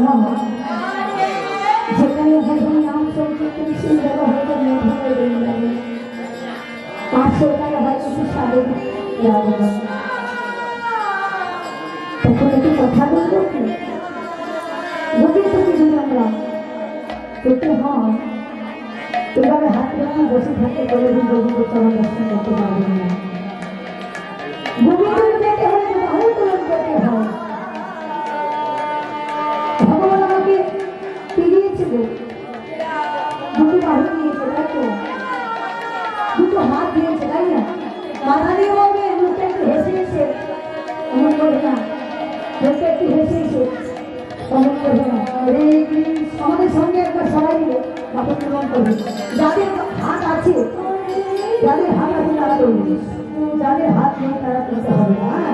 নাম যেখানে হরি নাম সংকীর্তন সেই জায়গা হয়তো মেঘালয় বেড়ে যাবে আর সেখানে হয়তো সে সাধু যাবে তখন একটু কথা বলব কি যদি তুমি দিলাম রাম কিন্তু হ্যাঁ হাত বসে থাকে বলে দুটো হাত দিয়েছে, তাই না? বাধা দিয়ে হবে লোকটা একটু হেসে হেসে। অমন করে না। লোকটা একটু হেসে হেসে। অমন করে না। আমাদের সঙ্গে একবার সবাই মিলে করবে। যাদের হাত আছে, যাদের হাত আছে তারা করবে। যাদের হাত নেই, তারা করতে হবে না।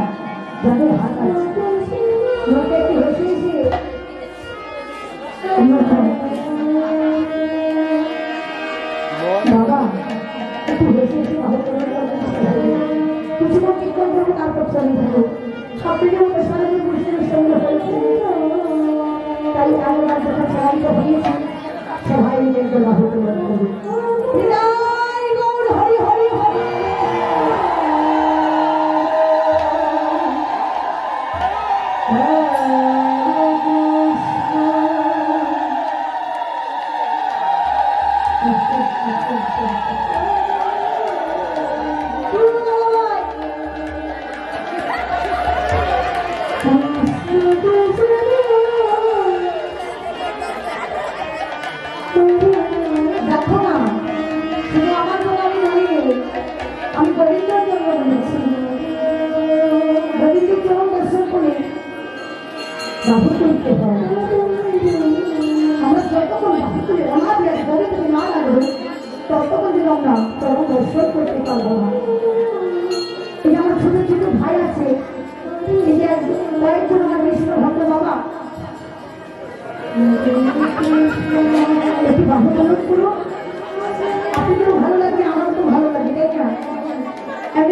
অপেক্ষা প্রসারণের পুরুষের সঙ্গে হয়েছে তাই আমরা যখন সাহায্য হয়েছি। সবাই মিলে একটু লাভ করি Thank you. করতে হয় আমরা যতক্ষণ করে অনাথ থেকে না লাগবে ততক্ষণ যেন আমরা চরম দর্শন করতে পারব না আমার ছোট ছোট ভাই আছে এই যে কয়েকজন আমার বিষ্ণু ভক্ত বাবা একটু বাবু অনুরোধ করো ভালো লাগবে আমারও তো ভালো লাগে তাই না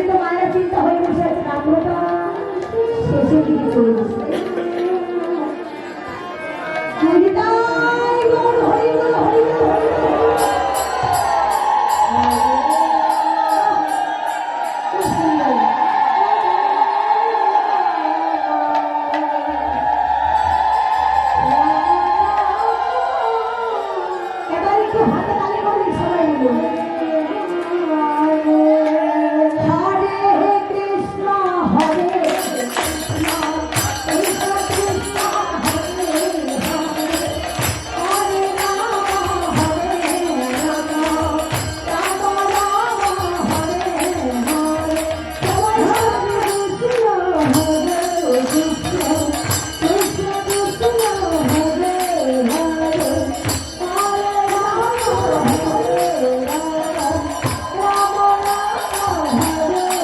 তো মায়ের চিন্তা আছে রাত্রটা শেষের